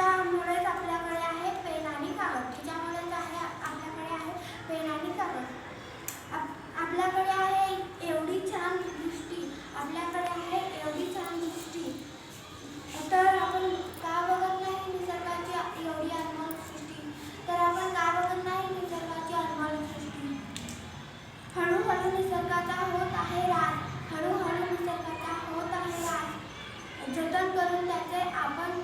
तिच्यामुळेच आपल्याकडे आहे पेन आणि कागद. तिच्यामुळेच आहे आपल्याकडे आहे पेन आणि कागद. आप आपल्याकडे आहे एवढी छान दृष्टी. आपल्याकडे आहे एवढी छान दृष्टी. तर आपण का बघत नाही निसर्गाची एवढी अनमोल सृष्टी तर आपण का बघत नाही निसर्गाची अनमोल सृष्टी हळूहळू निसर्गाचा होत आहे राज. हळूहळू निसर्गाचा होत आहे राज. जतन करून त्याचे आपण